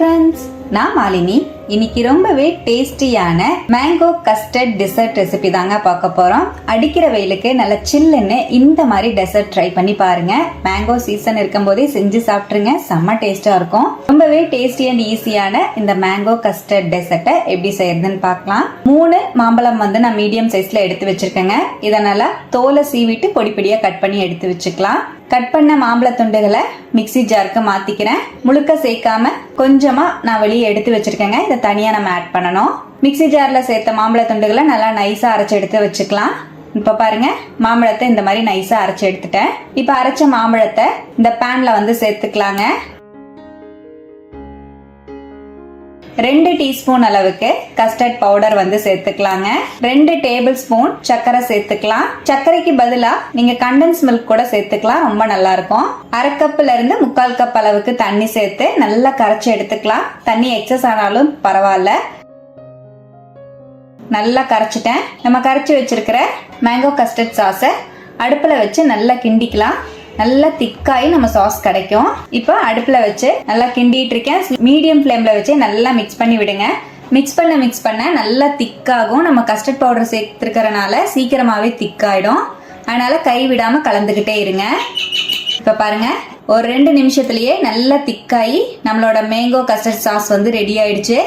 Friends நான் மாலினி. இன்னைக்கு ரொம்பவே டேஸ்டியான மேங்கோ கஸ்டர்ட் டெசர்ட் ரெசிபி தாங்க பார்க்க போறோம். அடிக்கிற வெயிலுக்கு நல்ல சில்லுன்னு இந்த மாதிரி டெசர்ட் ட்ரை பண்ணி பாருங்க. மேங்கோ சீசன் இருக்கும்போதே செஞ்சு சாப்பிட்ருங்க செம்ம டேஸ்டா இருக்கும். ரொம்பவே டேஸ்டி அண்ட் ஈஸியான இந்த மேங்கோ கஸ்டர்ட் டெசர்ட்டை எப்படி செய்யறதுன்னு பார்க்கலாம். மூணு மாம்பழம் வந்து நான் மீடியம் சைஸ்ல எடுத்து வச்சிருக்கேங்க. இதை நல்லா தோலை சீவிட்டு பொடி பொடியா கட் பண்ணி எடுத்து வச்சுக்கலாம். கட் பண்ண மாம்பழ துண்டுகளை மிக்ஸி ஜாருக்கு மாத்திக்கிறேன். முழுக்க சேர்க்காம கொஞ்சமா நான் வெளியே எடுத்து வச்சிருக்கேங்க. இதை தனியா நம்ம ஆட் பண்ணணும். மிக்ஸி ஜார்ல சேர்த்த மாம்பழ துண்டுகளை நல்லா நைஸா அரைச்சு எடுத்து வச்சுக்கலாம். இப்போ பாருங்க மாம்பழத்தை இந்த மாதிரி நைஸா அரைச்சு எடுத்துட்டேன். இப்போ அரைச்ச மாம்பழத்தை இந்த பேன்ல வந்து சேர்த்துக்கலாங்க. ரெண்டு டீஸ்பூன் அளவுக்கு கஸ்டர்ட் பவுடர் வந்து சேர்த்துக்கலாங்க. ரெண்டு டேபிள் ஸ்பூன் சர்க்கரை சேர்த்துக்கலாம். சர்க்கரைக்கு பதிலா நீங்க கண்டன்ஸ் மில்க் கூட சேர்த்துக்கலாம் ரொம்ப நல்லா இருக்கும் அரை கப்ல இருந்து முக்கால் கப் அளவுக்கு தண்ணி சேர்த்து நல்லா கரைச்சி எடுத்துக்கலாம். தண்ணி எக்ஸஸ் ஆனாலும் பரவாயில்ல. நல்லா கரைச்சிட்டேன். நம்ம கரைச்சி வச்சிருக்கிற மேங்கோ கஸ்டர்ட் சாஸை அடுப்பில் வச்சு நல்லா கிண்டிக்கலாம். நல்லா திக்காயி நம்ம சாஸ் கிடைக்கும். இப்போ அடுப்பில் வச்சு நல்லா கிண்டிட்டு இருக்கேன். மீடியம் ஃப்ளேமில் வச்சு நல்லா மிக்ஸ் பண்ணி விடுங்க. மிக்ஸ் பண்ண மிக்ஸ் பண்ண நல்லா திக்காகும் நம்ம கஸ்டர்ட் பவுடர் சேர்த்துருக்கிறனால சீக்கிரமாகவே திக்காயிடும் அதனால் கை விடாமல் கலந்துக்கிட்டே இருங்க. இப்போ பாருங்கள் ஒரு ரெண்டு நிமிஷத்துலேயே நல்லா திக்காயி நம்மளோட மேங்கோ கஸ்டர்ட் சாஸ் வந்து ரெடி ஆயிடுச்சு.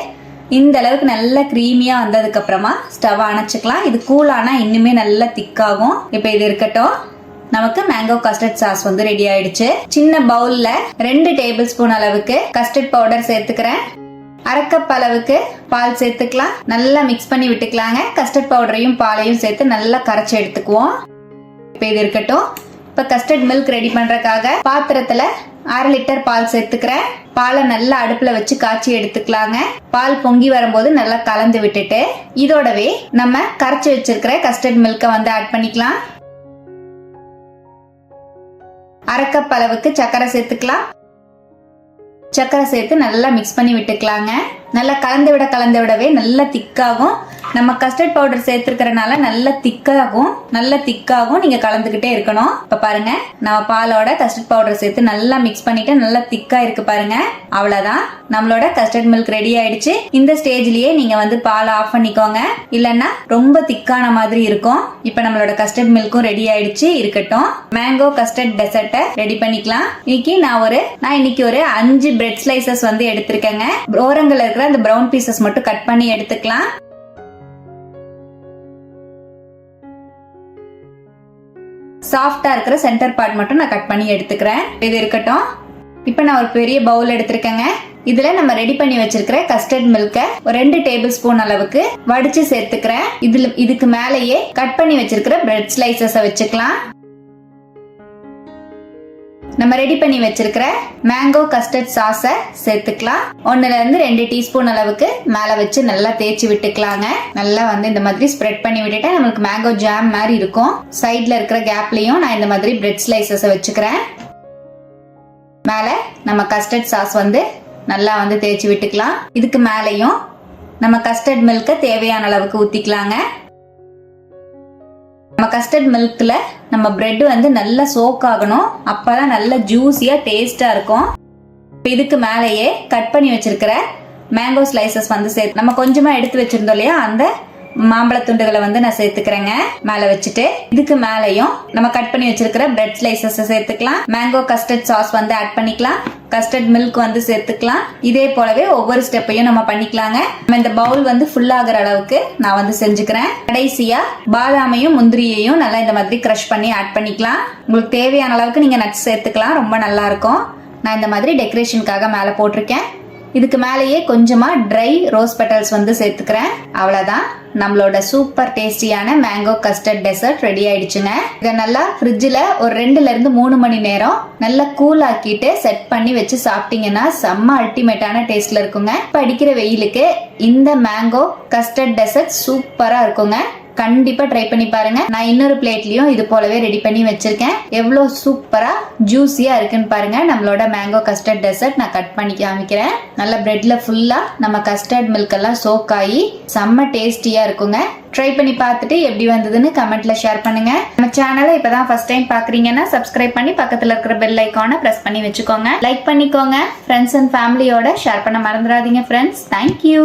இந்த அளவுக்கு நல்லா க்ரீமியாக வந்ததுக்கப்புறமா ஸ்டவ் அணைச்சிக்கலாம். இது கூலானா இன்னுமே நல்லா திக்காகும் இப்போ இது இருக்கட்டும். நமக்கு மேங்கோ கஸ்டர்ட் சாஸ் வந்து ரெடி ஆயிடுச்சு. சின்ன பவுல்ல ரெண்டு டேபிள் ஸ்பூன் அளவுக்கு கஸ்டர்ட் பவுடர் சேர்த்துக்கிறேன். அரைக்கப் அளவுக்கு பால் சேர்த்துக்கலாம். நல்லா மிக்ஸ் பண்ணி விட்டுக்கலாங்க. கஸ்டர்ட் பவுடரையும் பாலையும் சேர்த்து நல்லா கரைச்சி எடுத்துக்குவோம். இப்போ இது இருக்கட்டும். இப்போ கஸ்டர்ட் மில்க் ரெடி பண்ணுறக்காக பாத்திரத்தில் அரை லிட்டர் பால் சேர்த்துக்கிறேன். பாலை நல்லா அடுப்புல வச்சு காய்ச்சி எடுத்துக்கலாங்க. பால் பொங்கி வரும்போது நல்லா கலந்து விட்டுட்டு இதோடவே நம்ம கரைச்சி வச்சிருக்கிற கஸ்டர்ட் மில்கை வந்து ஆட் பண்ணிக்கலாம். அரைக்கப் அளவுக்கு சர்க்கரை சேர்த்துக்கலாம். சர்க்கரை சேர்த்து நல்லா மிக்ஸ் பண்ணி விட்டுக்கலாங்க. நல்லா கலந்து விட கலந்து விடவே நல்லா திக்காகும் நம்ம கஸ்டர்ட் பவுடர் சேர்த்துருக்கறனால நல்ல திக்காகும் நல்ல திக்காகும். நீங்க கலந்துக்கிட்டே இருக்கணும். இப்ப பாருங்க நம்ம பாலோட கஸ்டர்ட் பவுடர் சேர்த்து நல்லா மிக்ஸ் பண்ணிட்டு நல்லா திக்கா இருக்கு பாருங்க. அவ்வளவுதான். நம்மளோட கஸ்டர்ட் மில்க் ரெடி ஆயிடுச்சு. இந்த ஸ்டேஜ்லயே நீங்க வந்து பால் ஆஃப் பண்ணிக்கோங்க. இல்லைன்னா ரொம்ப திக்கான மாதிரி இருக்கும். இப்ப நம்மளோட கஸ்டர்ட் மில்க்கும் ரெடி ஆயிடுச்சு இருக்கட்டும். மேங்கோ கஸ்டர்ட் டெசர்ட்டை ரெடி பண்ணிக்கலாம். இன்னைக்கு நான் ஒரு நான் இன்னைக்கு ஒரு அஞ்சு பிரெட் ஸ்லைசஸ் வந்து எடுத்திருக்கேங்க. ஓரங்கள்ல இருக்கிற அந்த ப்ரௌன் பீசஸ் மட்டும் கட் பண்ணி எடுத்துக்கலாம். சாஃப்டா இருக்கிற சென்டர் பார்ட் மட்டும் நான் கட் பண்ணி எடுத்துக்கிறேன். இது இருக்கட்டும். இப்போ நான் ஒரு பெரிய பவுல் எடுத்திருக்கேங்க. இதுல நம்ம ரெடி பண்ணி வச்சிருக்கிற கஸ்டர்ட் மில்க ஒரு ரெண்டு டேபிள் ஸ்பூன் அளவுக்கு வடிச்சு சேர்த்துக்கிறேன். இதுல இதுக்கு மேலேயே கட் பண்ணி வச்சிருக்கிற பிரெட் ஸ்லைசஸ வச்சுக்கலாம். நம்ம ரெடி பண்ணி வச்சிருக்கிற மேங்கோ கஸ்டர்ட் சாஸை சேர்த்துக்கலாம். ஒன்னுல இருந்து ரெண்டு டீஸ்பூன் அளவுக்கு மேல வச்சு நல்லா தேய்ச்சி விட்டுக்கலாங்க. நல்லா வந்து இந்த மாதிரி ஸ்ப்ரெட் பண்ணி விட்டுட்டா நம்மளுக்கு மேங்கோ ஜாம் மாதிரி இருக்கும். சைட்ல இருக்கிற கேப்லயும் நான் இந்த மாதிரி பிரெட் ஸ்லைசஸை வச்சுக்கிறேன். மேல நம்ம கஸ்டர்ட் சாஸ் வந்து நல்லா வந்து தேய்ச்சி விட்டுக்கலாம். இதுக்கு மேலேயும் நம்ம கஸ்டர்ட் மில்க்கை தேவையான அளவுக்கு ஊத்திக்கலாங்க. நம்ம கஸ்டர்ட் மில்க்ல நம்ம பிரெட் வந்து நல்லா சோக் ஆகணும். அப்பதான் நல்ல ஜூஸியா டேஸ்டா இருக்கும். இதுக்கு மேலேயே கட் பண்ணி வச்சிருக்கிற மேங்கோ ஸ்லைசஸ் வந்து சேர்த்து நம்ம கொஞ்சமா எடுத்து வச்சிருந்தோம் இல்லையா? அந்த மாம்பழ துண்டுகளை வந்து நான் சேர்த்துக்கிறேங்க. மேல வச்சுட்டு இதுக்கு மேலேயும் நம்ம கட் பண்ணி வச்சிருக்கிற பிரெட் ஸ்லைசஸ் சேர்த்துக்கலாம். மேங்கோ கஸ்டர்ட் சாஸ் வந்து ஆட் பண்ணிக்கலாம். கஸ்டர்ட் மில்க் வந்து சேர்த்துக்கலாம். இதே போலவே ஒவ்வொரு ஸ்டெப்பையும் நம்ம பண்ணிக்கலாங்க. நம்ம இந்த பவுல் வந்து ஃபுல் ஆகுற அளவுக்கு நான் வந்து செஞ்சுக்கிறேன். கடைசியா பாதாமையும் முந்திரியையும் நல்லா இந்த மாதிரி க்ரஷ் பண்ணி ஆட் பண்ணிக்கலாம். உங்களுக்கு தேவையான அளவுக்கு நீங்க நட்ஸ் சேர்த்துக்கலாம். ரொம்ப நல்லா இருக்கும். நான் இந்த மாதிரி டெக்கரேஷனுக்காக மேலே போட்டிருக்கேன். இதுக்கு மேலேயே கொஞ்சமாக ட்ரை ரோஸ் பெட்டல்ஸ் வந்து சேர்த்துக்கிறேன். அவ்வளோதான் நம்மளோட சூப்பர் டேஸ்டியான மேங்கோ கஸ்டர்ட் டெசர்ட் ரெடி ஆயிடுச்சுங்க. இதை நல்லா ஃப்ரிட்ஜில் ஒரு ரெண்டுல இருந்து மூணு மணி நேரம் நல்லா கூல் ஆக்கிட்டு செட் பண்ணி வச்சு சாப்பிட்டீங்கன்னா செம்ம அல்டிமேட்டான டேஸ்ட்ல இருக்குங்க. இப்போ அடிக்கிற வெயிலுக்கு இந்த மேங்கோ கஸ்டர்ட் டெசர்ட் சூப்பரா இருக்குங்க. கண்டிப்பா ட்ரை பண்ணி பாருங்க. நான் இன்னொரு பிளேட்லயும் இது போலவே ரெடி பண்ணி வச்சிருக்கேன். எவ்வளவு சூப்பரா ஜூஸியா இருக்குன்னு பாருங்க. நம்மளோட மேங்கோ கஸ்டர்ட் டெசர்ட் நான் கட் பண்ணி காமிக்கிறேன். நல்ல பிரெட்ல ஃபுல்லா நம்ம கஸ்டர்ட் மில்க் எல்லாம் சோக் ஆகி செம்ம டேஸ்டியா இருக்குங்க. ட்ரை பண்ணி பார்த்துட்டு எப்படி வந்ததுன்னு கமெண்ட்ல ஷேர் பண்ணுங்க. நம்ம சேனலை இப்பதான் ஃபர்ஸ்ட் டைம் பாக்குறீங்கன்னா சப்ஸ்கிரைப் பண்ணி பக்கத்துல இருக்கிற பெல் ஐக்கானை பிரஸ் பண்ணி வச்சுக்கோங்க. லைக் பண்ணிக்கோங்க. ஃப்ரெண்ட்ஸ் அண்ட் ஃபேமிலியோட ஷேர் பண்ண மறந்துடாதீங்க ஃப்ரெண்ட்ஸ் தேங்க்யூ